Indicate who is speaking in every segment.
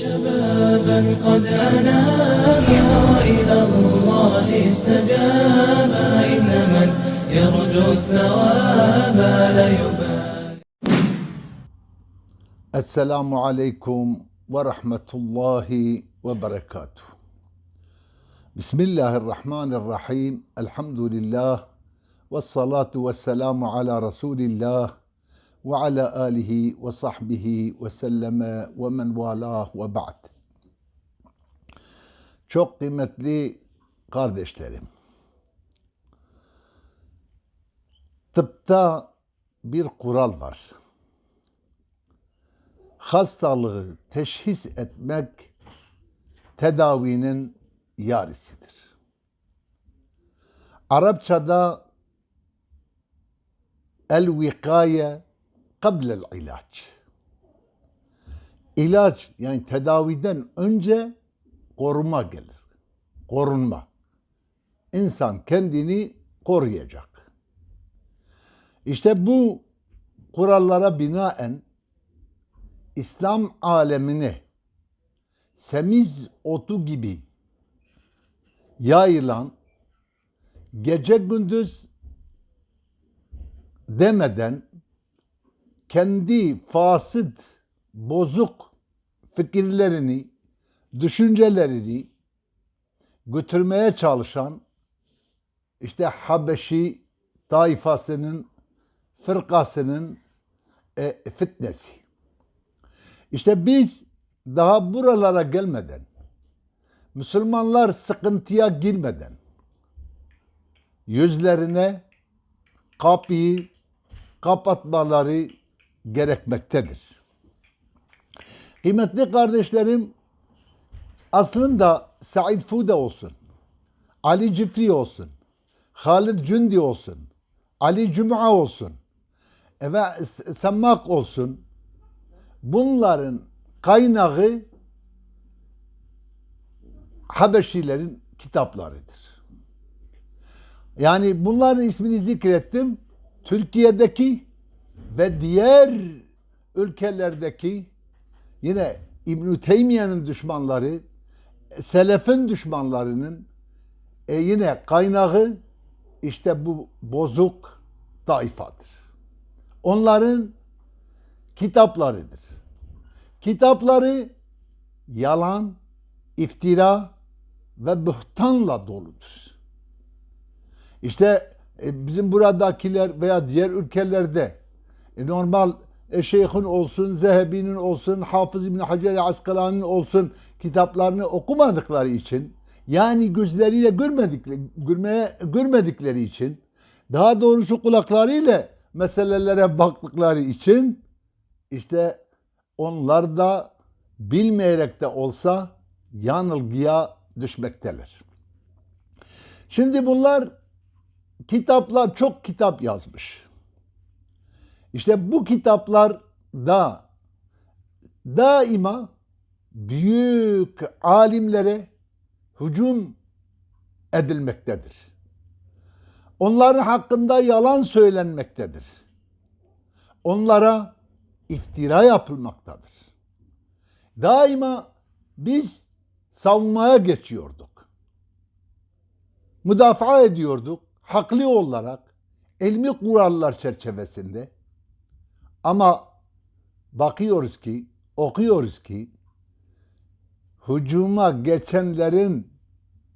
Speaker 1: شبابا قد أنابا وإلى الله استجابا. إن من يرجو الثواب لا يبالي.
Speaker 2: السلام عليكم ورحمة الله وبركاته. بسم الله الرحمن الرحيم. الحمد لله والصلاة والسلام على رسول الله ve ala alihi ve sahbihi ve selleme ve men valah ve ba'd. Çok kıymetli kardeşlerim. Tıpta bir kural var hastalığı teşhis etmek tedavinin yarisidir. Arapçada el vikaye kablel ilaç. İlaç yani tedaviden önce koruma gelir. Korunma. İnsan kendini koruyacak. İşte bu kurallara binaen İslam alemine semiz otu gibi yayılan gece gündüz demeden kendi fasit, bozuk fikirlerini, düşüncelerini götürmeye çalışan işte Habeşi taifasının, fırkasının e, fitnesi. İşte biz daha buralara gelmeden, Müslümanlar sıkıntıya girmeden, yüzlerine kapıyı kapatmaları gerekmektedir. Kıymetli kardeşlerim, aslında Said Fude olsun, Ali Cifri olsun, Halid Cündi olsun, Ali Cuma olsun, ve Semmak olsun, bunların kaynağı Habeşilerin kitaplarıdır. Yani bunların ismini zikrettim. Türkiye'deki ve diğer ülkelerdeki yine İbn-i Teymiye'nin düşmanları, Selef'in düşmanlarının e yine kaynağı işte bu bozuk taifadır. Onların kitaplarıdır. Kitapları yalan, iftira ve bühtanla doludur. İşte e, bizim buradakiler veya diğer ülkelerde e, normal e, şeyhin olsun, Zehebi'nin olsun, Hafız İbni Hacer Askalani'nin olsun kitaplarını okumadıkları için yani gözleriyle görmedikleri, görmeye, görmedikleri için daha doğrusu kulaklarıyla meselelere baktıkları için işte onlar da bilmeyerek de olsa yanılgıya düşmekteler. Şimdi bunlar kitaplar çok kitap yazmış. İşte bu kitaplar da daima büyük alimlere hücum edilmektedir. Onların hakkında yalan söylenmektedir. Onlara iftira yapılmaktadır. Daima biz savunmaya geçiyorduk. Müdafaa ediyorduk haklı olarak ilmi kurallar çerçevesinde. Ama bakıyoruz ki, okuyoruz ki hücuma geçenlerin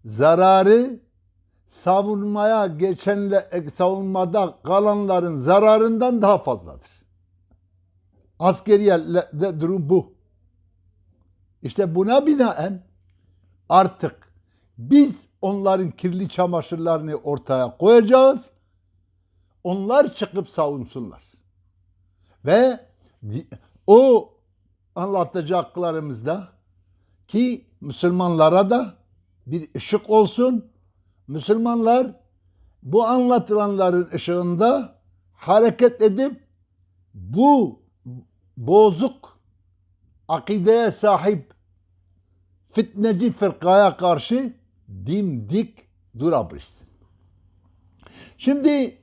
Speaker 2: zararı savunmaya geçenle savunmada kalanların zararından daha fazladır. Askeriyede durum bu. İşte buna binaen artık biz onların kirli çamaşırlarını ortaya koyacağız. Onlar çıkıp savunsunlar. Ve o anlatacaklarımızda ki Müslümanlara da bir ışık olsun. Müslümanlar bu anlatılanların ışığında hareket edip bu bozuk akideye sahip fitneci fırkaya karşı dimdik durabilirsin. Şimdi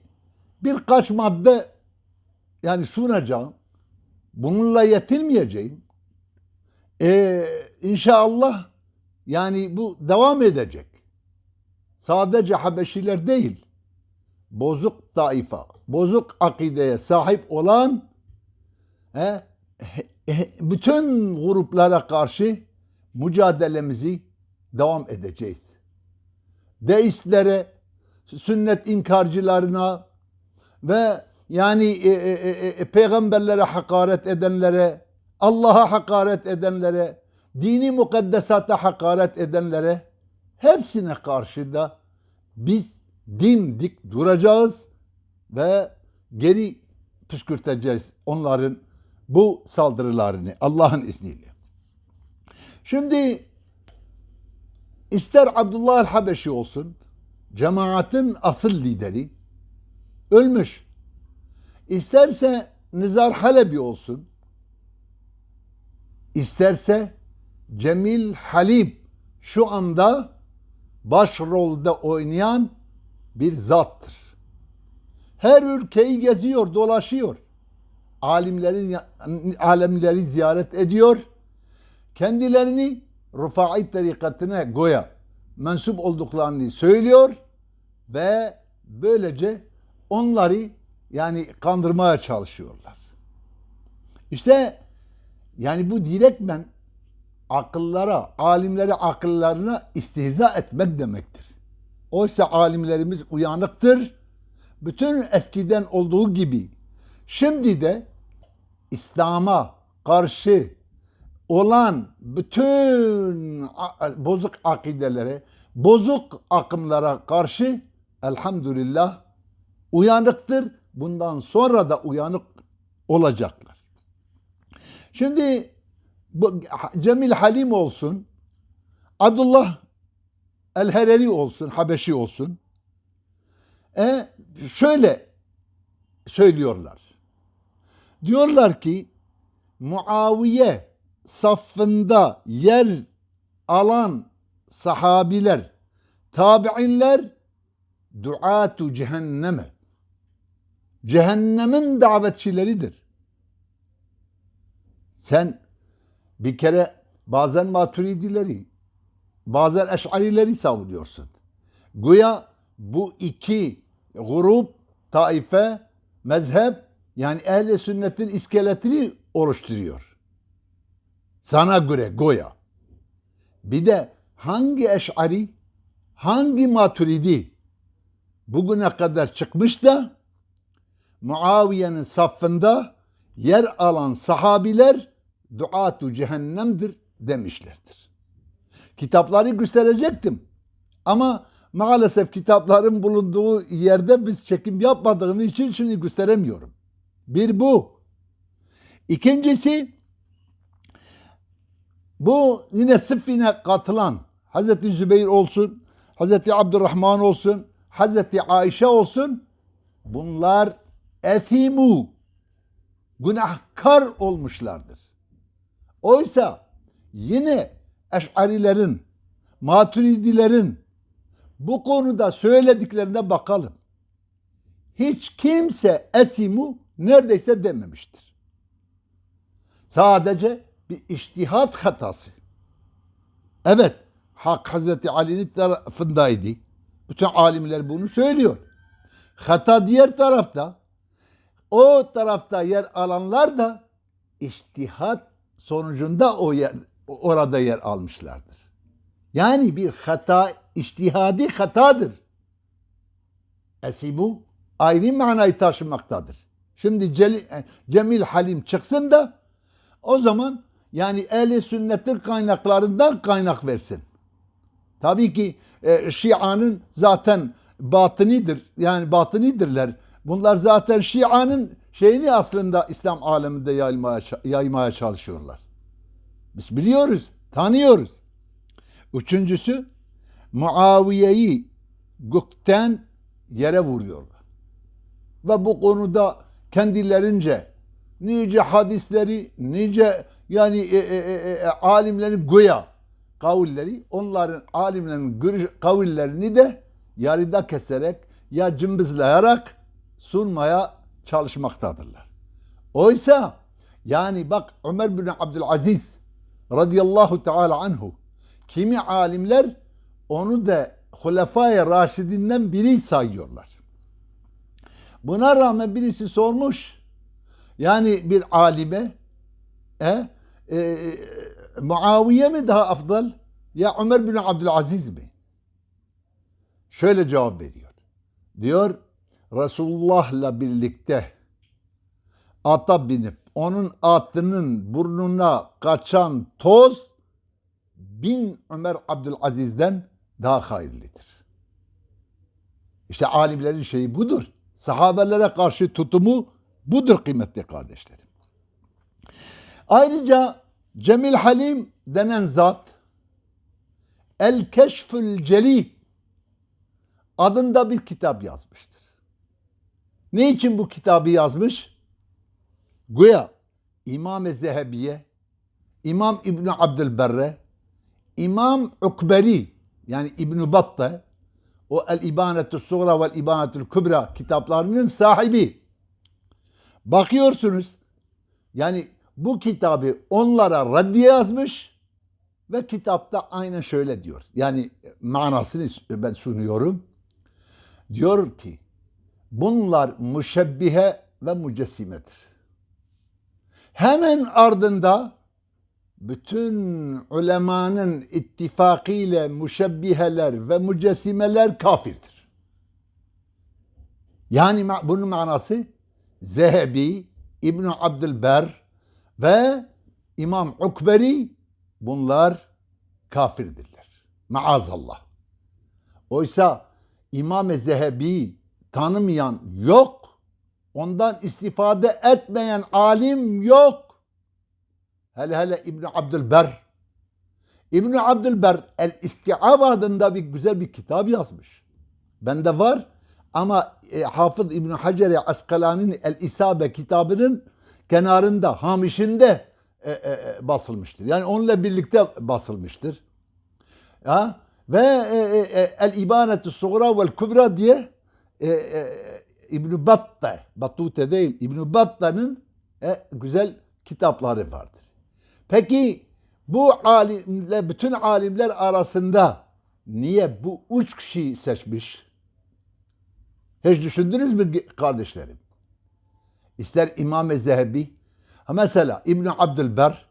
Speaker 2: birkaç madde yani sunacağım. Bununla yetinmeyeceğim. Ee, inşallah yani bu devam edecek. Sadece Habeşiler değil, bozuk taifa, bozuk akideye sahip olan he, bütün gruplara karşı mücadelemizi devam edeceğiz. Deistlere, sünnet inkarcılarına ve yani e, e, e, e, peygamberlere hakaret edenlere, Allah'a hakaret edenlere, dini mukaddesata hakaret edenlere hepsine karşı da biz dimdik duracağız ve geri püskürteceğiz onların bu saldırılarını Allah'ın izniyle. Şimdi ister Abdullah el-Habeşi olsun, cemaatin asıl lideri, ölmüş. İsterse Nizar Halebi olsun, isterse Cemil Halim şu anda başrolde oynayan bir zattır. Her ülkeyi geziyor, dolaşıyor. Alimlerin alemleri ziyaret ediyor. Kendilerini Rufai tarikatına goya mensup olduklarını söylüyor ve böylece onları yani kandırmaya çalışıyorlar. İşte yani bu direktmen akıllara, alimlere akıllarına istihza etmek demektir. Oysa alimlerimiz uyanıktır. Bütün eskiden olduğu gibi şimdi de İslam'a karşı olan bütün bozuk akidelere, bozuk akımlara karşı elhamdülillah uyanıktır. Bundan sonra da uyanık olacaklar. Şimdi bu Cemil Halim olsun, Abdullah El-Hereri olsun, Habeşi olsun. E şöyle söylüyorlar. Diyorlar ki Muaviye safında yer alan sahabiler, tabi'inler duatu cehenneme. Cehennemin davetçileridir. Sen bir kere bazen maturidileri, bazen eşarileri savunuyorsun. Güya bu iki grup, taife, mezhep yani ehli sünnetin iskeletini oluşturuyor. Sana göre goya. Bir de hangi eşari, hangi maturidi bugüne kadar çıkmış da Muaviye'nin safında yer alan sahabiler duatu cehennemdir demişlerdir. Kitapları gösterecektim. Ama maalesef kitapların bulunduğu yerde biz çekim yapmadığımız için şimdi gösteremiyorum. Bir bu. İkincisi bu yine Sıffin'e katılan Hazreti Zübeyir olsun, Hazreti Abdurrahman olsun, Hazreti Ayşe olsun bunlar etimu günahkar olmuşlardır. Oysa yine eşarilerin, maturidilerin bu konuda söylediklerine bakalım. Hiç kimse esimu neredeyse dememiştir. Sadece bir iştihat hatası. Evet, Hak Hazreti Ali'nin tarafındaydı. Bütün alimler bunu söylüyor. Hata diğer tarafta. O tarafta yer alanlar da iştihat sonucunda o yer orada yer almışlardır. Yani bir hata iştihadi hatadır. Esimu ayrı manayı taşımaktadır. Şimdi Celi- Cemil Halim çıksın da o zaman yani ehli sünnetin kaynaklarından kaynak versin. Tabii ki e, Şia'nın zaten batınidir. Yani batınidirler. Bunlar zaten Şia'nın şeyini aslında İslam aleminde yaymaya, yaymaya çalışıyorlar. Biz biliyoruz, tanıyoruz. Üçüncüsü Muaviye'yi gökten yere vuruyorlar. Ve bu konuda kendilerince nice hadisleri, nice yani e, e, e, e, alimlerin güya kavulleri, onların alimlerin görüş, kavullerini de yarıda keserek ya cımbızlayarak sunmaya çalışmaktadırlar. Oysa yani bak Ömer bin Abdülaziz radıyallahu teala anhu kimi alimler onu da Hulefai Raşidinden biri sayıyorlar. Buna rağmen birisi sormuş. Yani bir alime e, e, Muaviye mi daha afdal ya Ömer bin Abdülaziz mi? Şöyle cevap veriyor. Diyor Resulullah'la birlikte ata binip onun atının burnuna kaçan toz bin Ömer Abdülaziz'den daha hayırlıdır. İşte alimlerin şeyi budur. Sahabelere karşı tutumu budur kıymetli kardeşlerim. Ayrıca Cemil Halim denen zat El Keşfül Celi adında bir kitap yazmıştır. Ne için bu kitabı yazmış? Güya İmam-ı Zehebiye, İmam İbni Abdülberre, İmam Ukberi yani İbn Batta o El İbanetü Sugra ve İbanetül Kübra kitaplarının sahibi. Bakıyorsunuz yani bu kitabı onlara raddiye yazmış ve kitapta aynen şöyle diyor. Yani manasını ben sunuyorum. Diyor ki bunlar müşebbihe ve mücessimedir. Hemen ardında bütün ulemanın ittifakıyla müşebbiheler ve mücessimeler kafirdir. Yani bunun manası Zehebi, İbn Abdülber ve İmam Ukberi bunlar kafirdirler. Maazallah. Oysa İmam-ı Zehebi tanımayan yok. Ondan istifade etmeyen alim yok. Hele hele İbn Abdülber. İbn Abdülber El İstiab adında bir güzel bir kitap yazmış. Bende var ama e, Hafız İbn Hacer Askalani'nin El İsabe kitabının kenarında, hamişinde e, e, basılmıştır. Yani onunla birlikte basılmıştır. Ya ve e, e, El İbanetü Sugra vel Kübra diye e, e, İbn Batta, Batute değil, İbn Batta'nın e, güzel kitapları vardır. Peki bu alimler, bütün alimler arasında niye bu üç kişiyi seçmiş? Hiç düşündünüz mü kardeşlerim? İster İmam-ı Zehebi, mesela İbn Abdülber,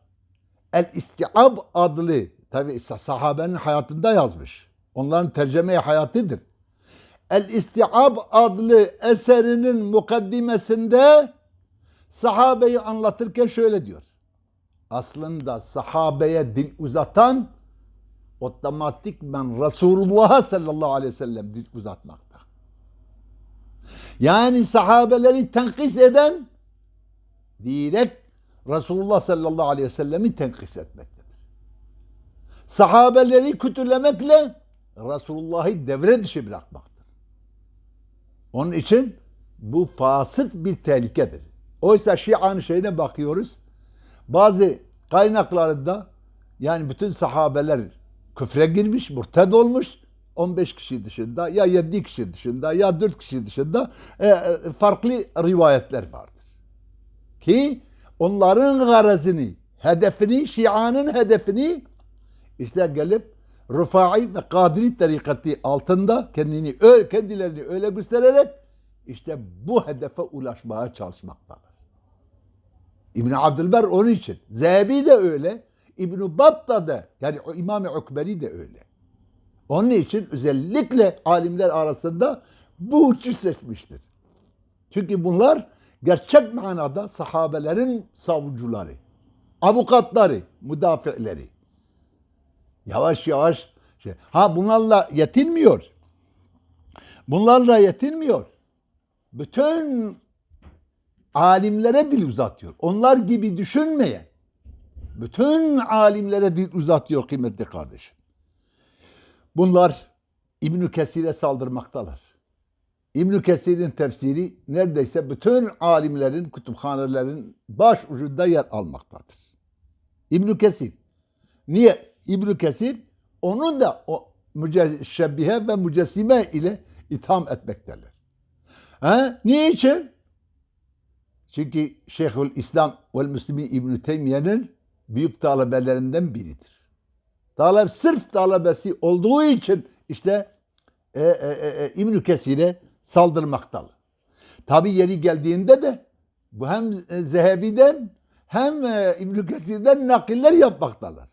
Speaker 2: El İstiab adlı, tabi sahabenin hayatında yazmış. Onların tercüme hayatıdır. El İstiab adlı eserinin mukaddimesinde sahabeyi anlatırken şöyle diyor. Aslında sahabeye dil uzatan otomatikman Resulullah sallallahu aleyhi ve sellem dil uzatmakta. Yani sahabeleri tenkis eden direkt Resulullah sallallahu aleyhi ve sellemi tenkis etmektedir. Sahabeleri kötülemekle Resulullah'ı devre dışı bırakmaktır. Onun için bu fasıt bir tehlikedir. Oysa Şia'nın şeyine bakıyoruz. Bazı kaynaklarında yani bütün sahabeler küfre girmiş, murted olmuş. 15 kişi dışında ya 7 kişi dışında ya 4 kişi dışında e, farklı rivayetler vardır. Ki onların garazını, hedefini, Şia'nın hedefini işte gelip Rıfai ve Kadiri tarikatı altında kendini öyle, kendilerini öyle göstererek işte bu hedefe ulaşmaya çalışmaktalar. İbn Abdülber onun için. Zehebi de öyle. İbn Batta da yani İmam-ı Ukberi de öyle. Onun için özellikle alimler arasında bu üçü seçmiştir. Çünkü bunlar gerçek manada sahabelerin savucuları, avukatları, müdafileri. Yavaş yavaş şey. Ha bunlarla yetinmiyor. Bunlarla yetinmiyor. Bütün alimlere dil uzatıyor. Onlar gibi düşünmeyen bütün alimlere dil uzatıyor kıymetli kardeşim. Bunlar İbn Kesir'e saldırmaktalar. İbn Kesir'in tefsiri neredeyse bütün alimlerin, kütüphanelerin baş ucunda yer almaktadır. İbn Kesir. Niye? İbn Kesir onun da o müceşşebbihe ve mücessime ile itham etmektedir. Ha? Niçin? Çünkü Şeyhül İslam ve Müslümin İbn Teymiye'nin büyük talebelerinden biridir. Talep sırf talebesi olduğu için işte e, e, e, e, İbn Kesir'e saldırmaktadır. Tabi yeri geldiğinde de bu hem Zehebi'den hem e, İbn Kesir'den nakiller yapmaktalar.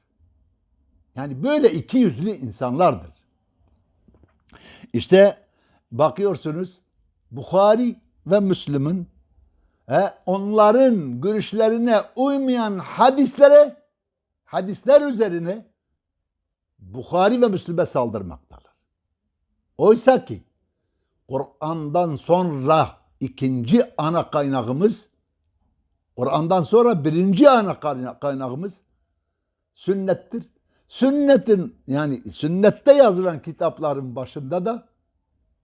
Speaker 2: Yani böyle iki yüzlü insanlardır. İşte bakıyorsunuz Bukhari ve Müslüm'ün e, onların görüşlerine uymayan hadislere hadisler üzerine Bukhari ve Müslüm'e saldırmaktalar. Oysa ki Kur'an'dan sonra ikinci ana kaynağımız Kur'an'dan sonra birinci ana kayna- kaynağımız sünnettir. Sünnetin yani sünnette yazılan kitapların başında da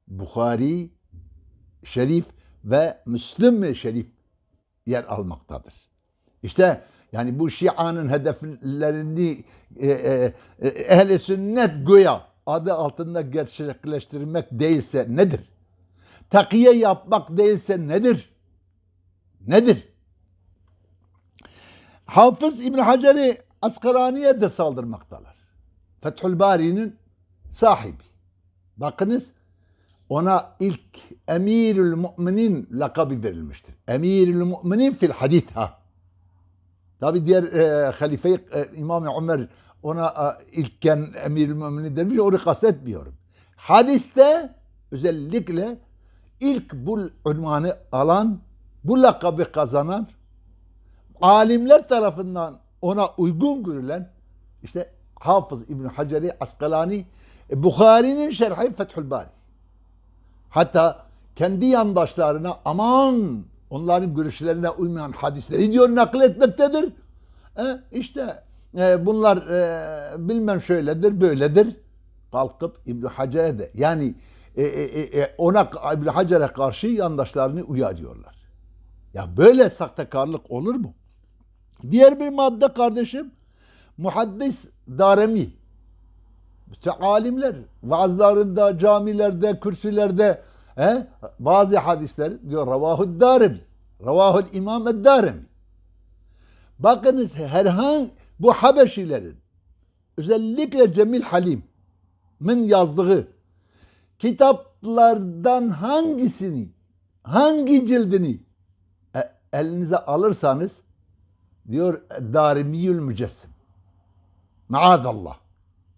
Speaker 2: Bukhari Şerif ve Müslüm Şerif yer almaktadır. İşte yani bu Şia'nın hedeflerini e, e, e, ehli sünnet göya adı altında gerçekleştirmek değilse nedir? Takiye yapmak değilse nedir? Nedir? Hafız İbn Hacer'i Askarani'ye de saldırmaktalar. Fethül Bari'nin sahibi. Bakınız ona ilk Emirül Müminin lakabı verilmiştir. Emirül Müminin fil hadith ha. Tabi diğer e, halife e, İmam Ömer ona e, ilkken Emirül Müminin demiş onu kastetmiyorum. Hadiste özellikle ilk bu unvanı alan, bu lakabı kazanan alimler tarafından ona uygun görülen işte Hafız İbn Hacer Askalani e, Bukhari'nin şerhi Fethül Bari. Hatta kendi yandaşlarına aman onların görüşlerine uymayan hadisleri diyor nakletmektedir. E, işte e, bunlar e, bilmem şöyledir böyledir. Kalkıp İbn Hacer'e de yani e, e, e, ona İbn Hacer'e karşı yandaşlarını uyarıyorlar. Ya böyle sahtekarlık olur mu? Diğer bir madde kardeşim muhaddis Daremi. İşte alimler vaazlarında, camilerde, kürsülerde he, bazı hadisler diyor Ravahud Darimi. Ravahul İmam Darimi. Bakınız herhangi bu Habeşilerin özellikle Cemil Halim'in yazdığı kitaplardan hangisini hangi cildini e, elinize alırsanız diyor Darimiyül Mücessim. Maazallah.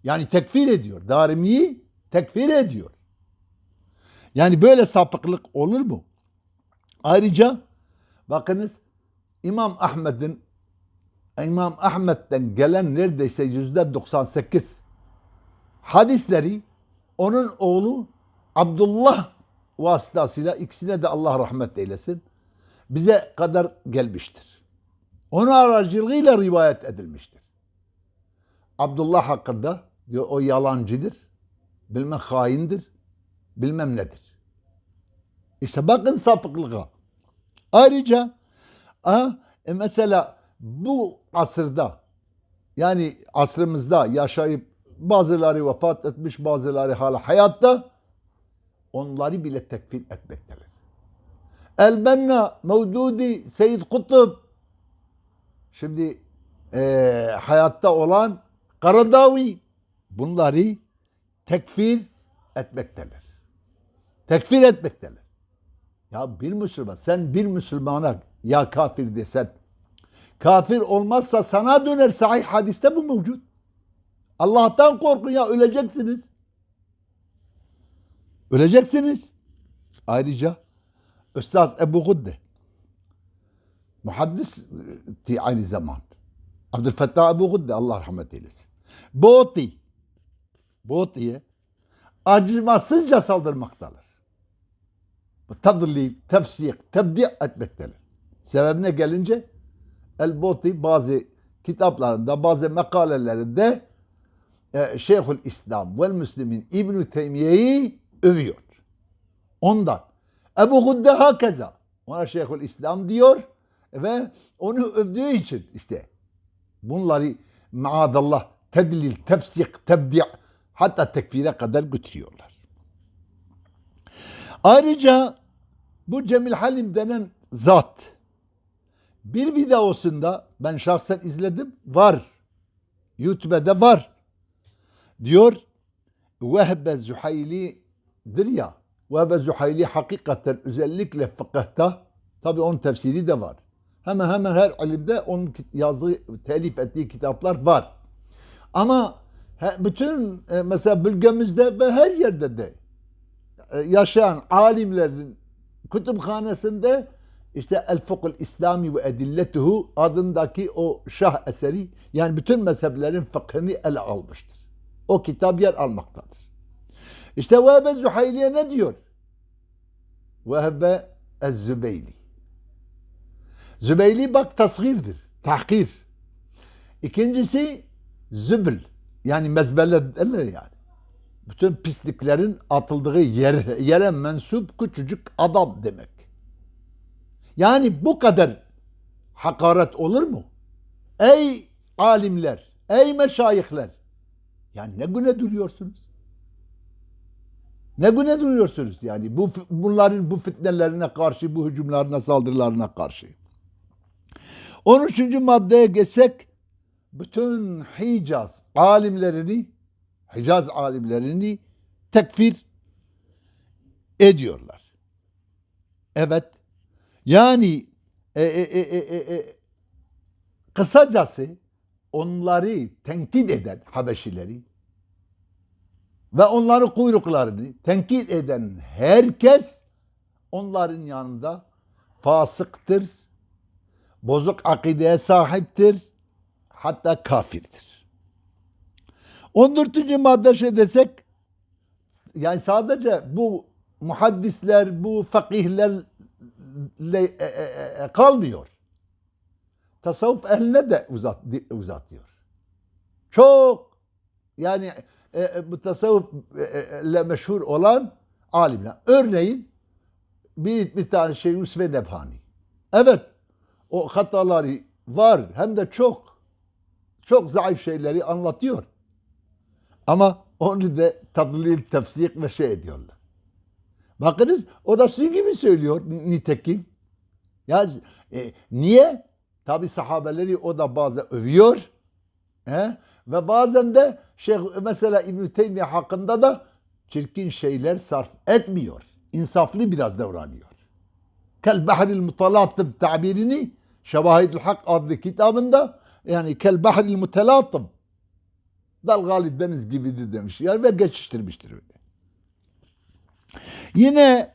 Speaker 2: Yani tekfir ediyor. Darimiyi tekfir ediyor. Yani böyle sapıklık olur mu? Ayrıca bakınız İmam Ahmet'in İmam Ahmet'ten gelen neredeyse yüzde 98 hadisleri onun oğlu Abdullah vasıtasıyla ikisine de Allah rahmet eylesin bize kadar gelmiştir. Onun aracılığıyla rivayet edilmiştir. Abdullah hakkında diyor o yalancıdır, bilmem haindir, bilmem nedir. İşte bakın sapıklığa. Ayrıca a, e mesela bu asırda yani asrımızda yaşayıp bazıları vefat etmiş bazıları hala hayatta onları bile tekfir etmektedir. El-Benna, Mevdudi, Seyyid Kutup şimdi e, hayatta olan Karadavi bunları tekfir etmektedir. Tekfir etmektedir. Ya bir Müslüman sen bir Müslümana ya kafir desen kafir olmazsa sana döner sahih hadiste bu mevcut. Allah'tan korkun ya öleceksiniz. Öleceksiniz. Ayrıca Üstaz Ebu Gudde muhaddis ti aynı zaman. Abdülfettah Ebu Gudde Allah rahmet eylesin. Boti Boti'ye acımasızca saldırmaktalar. Tadlil, tefsik, tebdi etmektedir. Sebebine gelince El Boti bazı kitaplarında, bazı makalelerinde e, Şeyhül İslam ve Müslimin İbn-i Teymiye'yi övüyor. Ondan. Ebu Gudde hakeza. Ona Şeyhül İslam diyor ve onu övdüğü için işte bunları maadallah tedlil, tefsik, tebdi' hatta tekfire kadar götürüyorlar. Ayrıca bu Cemil Halim denen zat Bir videosunda ben şahsen izledim var. YouTube'da var. Diyor Vehbe Zühayli'dir ya. Vehbe Zühayli hakikaten özellikle fıkıhta tabi onun tefsiri de var. Hemen hemen her ilimde onun yazdığı, telif ettiği kitaplar var. Ama bütün e, mesela bölgemizde ve her yerde de e, yaşayan alimlerin kütüphanesinde işte El Fukul İslami ve Edilletuhu adındaki o şah eseri yani bütün mezheplerin fıkhını ele almıştır. O kitap yer almaktadır. İşte Vehbe Zühayli'ye ne diyor? Vehbe Ez-Zübeyli. Zübeyli bak tasgirdir, tahkir. İkincisi zübül. Yani mezbelle derler yani. Bütün pisliklerin atıldığı yer, yere mensup küçücük adam demek. Yani bu kadar hakaret olur mu? Ey alimler, ey meşayihler. Yani ne güne duruyorsunuz? Ne güne duruyorsunuz yani bu bunların bu fitnelerine karşı, bu hücumlarına, saldırılarına karşı. 13. maddeye geçsek bütün Hicaz alimlerini Hicaz alimlerini tekfir ediyorlar. Evet. Yani e, e, e, e, e, e, kısacası onları tenkit eden Habeşileri ve onların kuyruklarını tenkit eden herkes onların yanında fasıktır, bozuk akideye sahiptir, hatta kafirdir. 14. madde şey desek yani sadece bu muhaddisler, bu fakihlerle e, e, e, kalmıyor. Tasavvuf ehline de uzat, uzatıyor. Çok yani e, e, bu tasavvufle meşhur olan alimler. Örneğin bir, bir tane şey Yusuf Nebhani. Evet o hataları var hem de çok çok zayıf şeyleri anlatıyor. Ama onu da tadlil, tefsik ve şey ediyorlar. Bakınız o da sizin gibi söylüyor ni- nitekim. Ya e, niye? Tabi sahabeleri o da bazen övüyor. He? Ve bazen de Şeyh mesela İbn Teymiye hakkında da çirkin şeyler sarf etmiyor. İnsaflı biraz davranıyor. Kel bahril mutalatım tabirini Şevahidül Hak adlı kitabında yani kel bahril mutalatım dalgalı deniz gibidir demiş. Yani ve geçiştirmiştir. Yine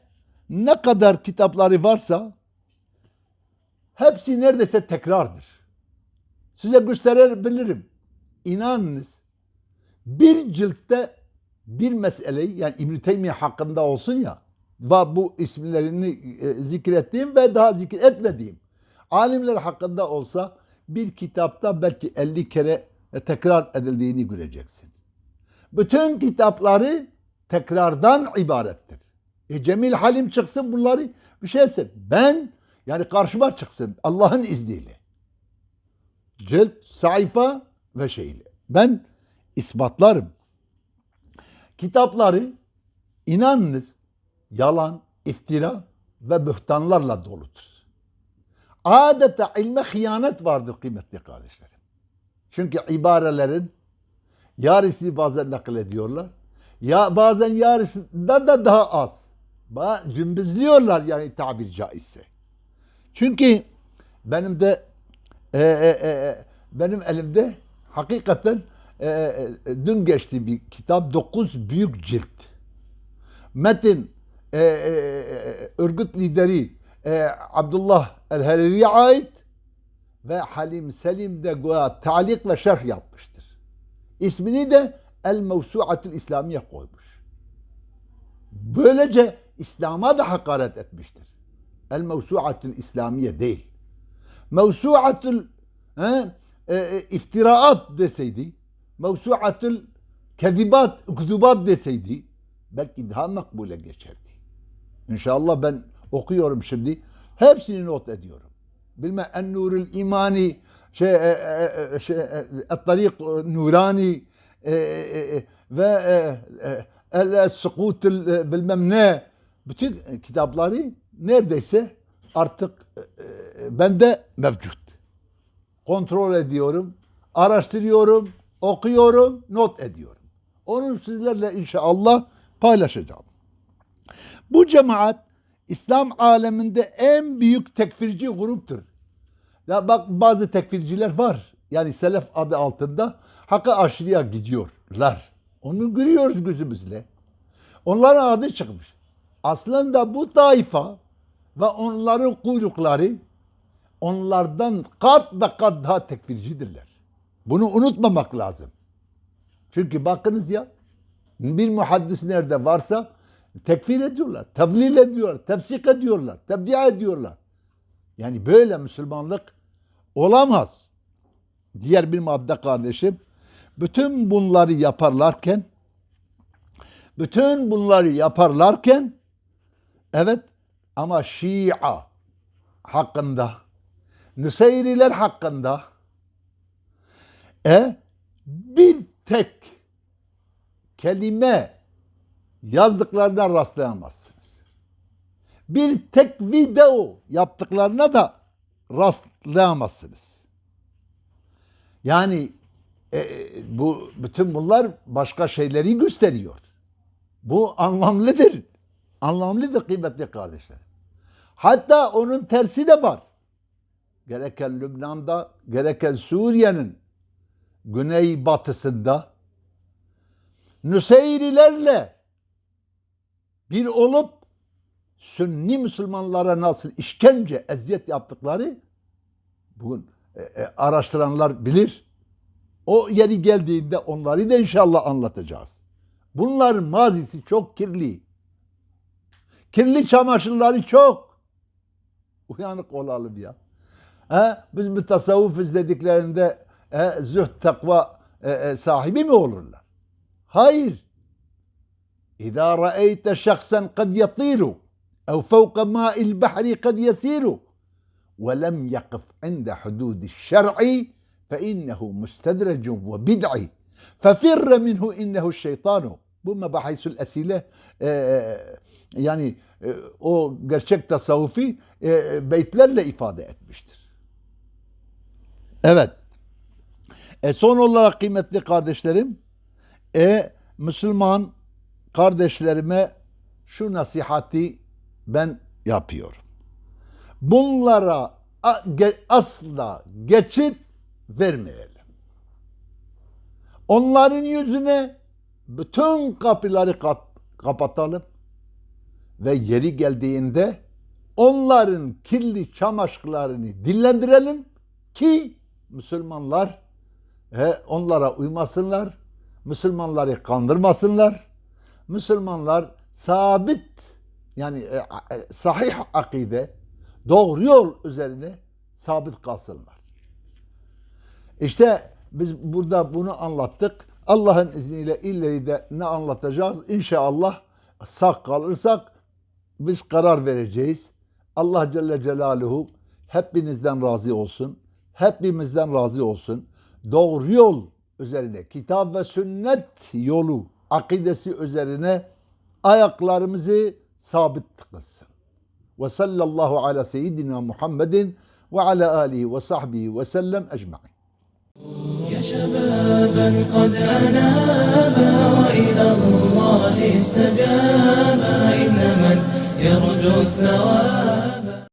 Speaker 2: ne kadar kitapları varsa hepsi neredeyse tekrardır. Size gösterebilirim. İnanınız bir ciltte bir meseleyi yani İbn-i Teymiye hakkında olsun ya ve bu isimlerini e, zikrettiğim ve daha zikretmediğim alimler hakkında olsa bir kitapta belki 50 kere tekrar edildiğini göreceksin. Bütün kitapları tekrardan ibarettir. E Cemil Halim çıksın bunları bir şeysin. Ben yani karşıma çıksın Allah'ın izniyle. Cilt, sayfa ve şeyle. Ben ispatlarım. Kitapları inanınız yalan, iftira ve bühtanlarla doludur. Adeta ilme hıyanet vardır kıymetli kardeşlerim. Çünkü ibarelerin yarısını bazen nakil ediyorlar. Ya bazen yarısından da daha az. Cümbüzlüyorlar yani tabir caizse. Çünkü benim de e, e, e, benim elimde hakikaten e, e, dün geçti bir kitap 9 büyük cilt. Metin e, e, e, örgüt lideri e, Abdullah el-Hariri'ye ait ve Halim Selim de goya talik ve şerh yapmıştır. İsmini de El Mevsuatul İslamiye koymuş. Böylece İslam'a da hakaret etmiştir. El Mevsuatul İslamiye değil. Mevsuatul he, e, e, iftiraat deseydi, mevsuatul kedibat, kutubat deseydi belki daha makbule geçerdi. İnşallah ben okuyorum şimdi. Hepsini not ediyorum. Bilmem en nurul imani şey, e, e, e, şey e, et-tarik nurani e, e, e, ve e, e, el sukut bilmem ne bütün kitapları neredeyse artık e, bende mevcut. Kontrol ediyorum, araştırıyorum, okuyorum, not ediyorum. Onu sizlerle inşallah paylaşacağım. Bu cemaat İslam aleminde en büyük tekfirci gruptur. Ya bak bazı tekfirciler var. Yani selef adı altında hakka aşırıya gidiyorlar. Onu görüyoruz gözümüzle. Onların adı çıkmış. Aslında bu taifa ve onların kuyrukları onlardan kat ve kat daha tekfircidirler. Bunu unutmamak lazım. Çünkü bakınız ya bir muhaddis nerede varsa tekfir ediyorlar, tevlil ediyorlar, tefsik ediyorlar, tebdia ediyorlar. Yani böyle Müslümanlık olamaz. Diğer bir madde kardeşim, bütün bunları yaparlarken, bütün bunları yaparlarken, evet ama Şia hakkında, Nüseyriler hakkında, e bir tek kelime yazdıklarına rastlayamazsınız. Bir tek video yaptıklarına da rastlayamazsınız. Yani e, bu bütün bunlar başka şeyleri gösteriyor. Bu anlamlıdır. Anlamlıdır kıymetli kardeşler. Hatta onun tersi de var. Gereken Lübnan'da, gereken Suriye'nin güney batısında Nüseyrilerle bir olup Sünni Müslümanlara nasıl işkence, eziyet yaptıkları bugün e, e, araştıranlar bilir. O yeri geldiğinde onları da inşallah anlatacağız. Bunların mazisi çok kirli. Kirli çamaşırları çok. Uyanık olalım ya. He? Biz mütasavvuf izlediklerinde e, zühd, takva e, e, sahibi mi olurlar? Hayır. إذا رأيت شخصا قد يطير أو فوق ماء البحر قد يسير ولم يقف عند حدود الشرع فإنه مستدرج وبدعي ففر منه إنه الشيطان. بما بحيث الأسئلة آه، آه، يعني آه، أو قرشك تصوفي بيت للا إفادة أتمشتر evet. son olarak kıymetli kardeşlerim e, مسلمان kardeşlerime şu nasihati ben yapıyorum. Bunlara asla geçit vermeyelim. Onların yüzüne bütün kapıları kat- kapatalım ve yeri geldiğinde onların kirli çamaşırlarını dillendirelim ki Müslümanlar he, onlara uymasınlar, Müslümanları kandırmasınlar, Müslümanlar sabit yani e, e, sahih akide, doğru yol üzerine sabit kalsınlar. İşte biz burada bunu anlattık. Allah'ın izniyle ileride ne anlatacağız? İnşallah sağ kalırsak biz karar vereceğiz. Allah Celle Celaluhu hepinizden razı olsun. Hepimizden razı olsun. Doğru yol üzerine, kitap ve sünnet yolu, akidesi üzerine ayaklarımızı sabit kılsın. Ve sallallahu ala seyyidina Muhammedin ve ala alihi ve sahbihi ve sellem ecma'in.
Speaker 1: يا شبابا قد أنابا وإلى الله استجابا إن من يرجو الثواب